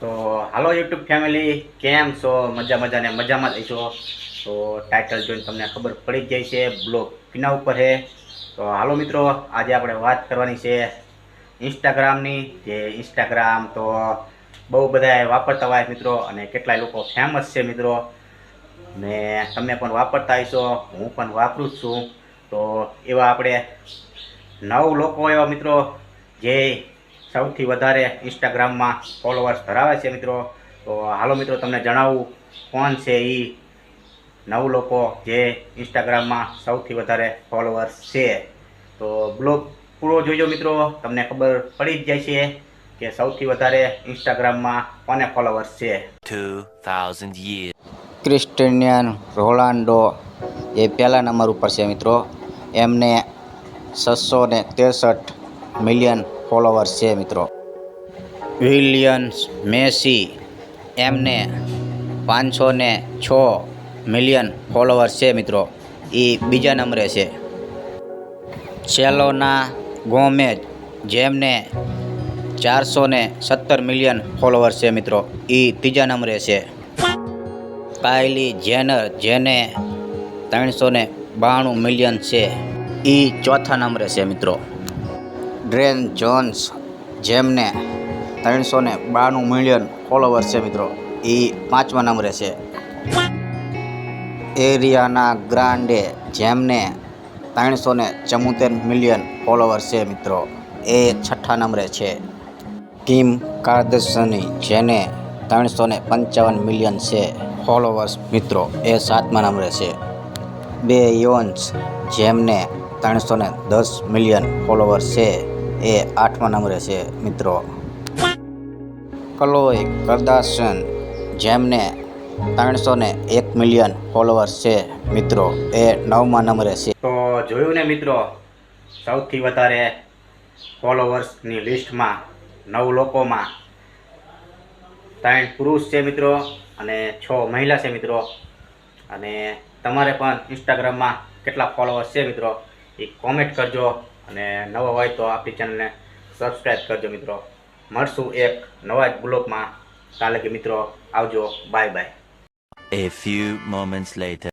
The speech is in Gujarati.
તો હાલો યુટ્યુબ ફેમિલી, કેમ છો? મજા મજાને મજામાં જ છો તો ટાઇટલ જોઈને તમને ખબર પડી જ જાય છે, બ્લોગ કિના ઉપર છે તો હાલો મિત્રો, આજે આપણે વાત કરવાની છે ઇન્સ્ટાગ્રામની જે ઇન્સ્ટાગ્રામ તો બહુ બધા વાપરતા હોય મિત્રો અને કેટલાય લોકો ફેમસ છે મિત્રો. ને તમે પણ વાપરતા હશો, હું પણ વાપરું છું. તો એવા આપણે નવ લોકો એવા મિત્રો, જે સૌથી વધારે ઇન્સ્ટાગ્રામમાં ફોલોવર્સ ધરાવે છે મિત્રો. તો હાલો મિત્રો તમને જણાવું કોણ છે એ નવ લોકો જે ઇન્સ્ટાગ્રામમાં સૌથી વધારે ફોલોવર્સ છે. તો બ્લોગ પૂરો જોજો મિત્રો તમને ખબર પડી જ જાય છે કે સૌથી વધારે ઇન્સ્ટાગ્રામમાં કોને ફોલોવર્સ છે. 2,000 years. ક્રિસ્ટિનિયન રોલાન્ડો એ પહેલા નંબર ઉપર છે મિત્રો. એમને છસો ને ત્રેસઠ મિલિયન ફોલોવર્સ છે, મિત્રો. વિલિયન્સ મેસી એમને પાંચસો ને છ મિલિયન ફોલોવર્સ છે, મિત્રો. એ બીજા નંબરે છે. સેલોના ગોમેજ જેમને ચારસો ને સત્તર મિલિયન ફોલોવર્સ છે, મિત્રો. એ ત્રીજા નંબરે છે. કાયલી જેનર, જેને ત્રણસો ને બાણું મિલિયન છે, એ ચોથા નંબરે છે, મિત્રો. ડ્રેન જોન્સ, જેમને ત્રણસો ને બાણું મિલિયન ફોલોવર્સ છે મિત્રો. એ પાંચમા નંબરે છે. એરિયાના ગ્રાન્ડે જેમને ત્રણસો ને ચમોતેર મિલિયન ફોલોવર્સ છે મિત્રો. એ છઠ્ઠા નંબરે છે. કિમ કાર્દસની જેને ત્રણસો ને પંચાવન મિલિયન છે ફોલોવર્સ મિત્રો, એ સાતમા નંબરે છે. બે યોન્સ, જેમને ત્રણસો ને દસ મિલિયન ફોલોવર્સ છે એ આઠમા નંબરે છે, મિત્રો. કલોય કરદાસન જેમને ત્રણસો ને એક મિલિયન ફોલોવર્સ છે, મિત્રો. એ નવમા નંબરે છે. તો જોયું ને, મિત્રો, સૌથી વધારે ફોલોવર્સની લિસ્ટમાં નવ લોકોમાં ત્રણ પુરુષ છે, મિત્રો, અને છ મહિલા છે, મિત્રો. અને તમારે પણ ઇન્સ્ટાગ્રામમાં કેટલા ફોલોઅર્સ છે, મિત્રો, એ કોમેન્ટ કરજો. અને નવા હોય તો આપણી ચેનલને સબસ્ક્રાઈબ કરજો મિત્રો. મળશું એક નવા જ બ્લોગમાં. કાલે કે મિત્રો આવજો. Bye bye A few moments later.